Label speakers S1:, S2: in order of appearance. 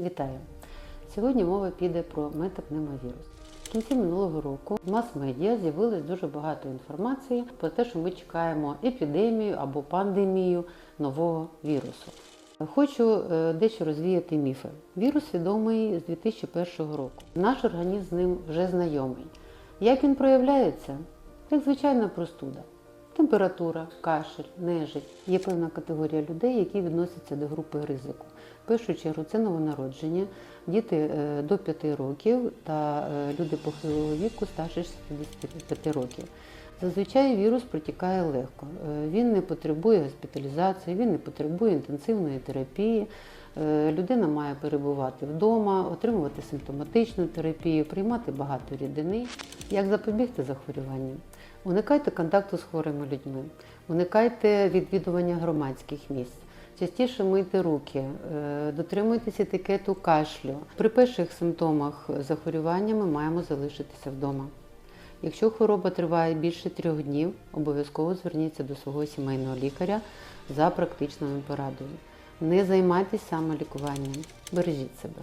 S1: Вітаю! Сьогодні мова піде про метапневмовірус. В кінці минулого року в мас-медіа з'явилось дуже багато інформації про те, що ми чекаємо епідемію або пандемію нового вірусу. Хочу е, дещо розвіяти міфи. Вірус відомий з 2001 року. Наш організм з ним вже знайомий. Як він проявляється? Як звичайна простуда. Температура, кашель, нежить. Є певна категорія людей, які відносяться до групи ризику. В першу чергу це новонародження, діти е, до 5 років та е, люди похилого віку старше 65 років. Зазвичай вірус протікає легко. Е, Він не потребує госпіталізації, він не потребує інтенсивної терапії. Е, Людина має перебувати вдома, отримувати симптоматичну терапію, приймати багато рідини. Як запобігти захворюванням? Уникайте контакту з хворими людьми, уникайте відвідування громадських місць. Частіше мийте руки, е, дотримуйтесь етикету кашлю. При перших симптомах захворювання ми маємо залишитися вдома. Якщо хвороба триває більше трьох днів, обов'язково зверніться до свого сімейного лікаря за практичною порадою. Не займайтесь самолікуванням, бережіть себе.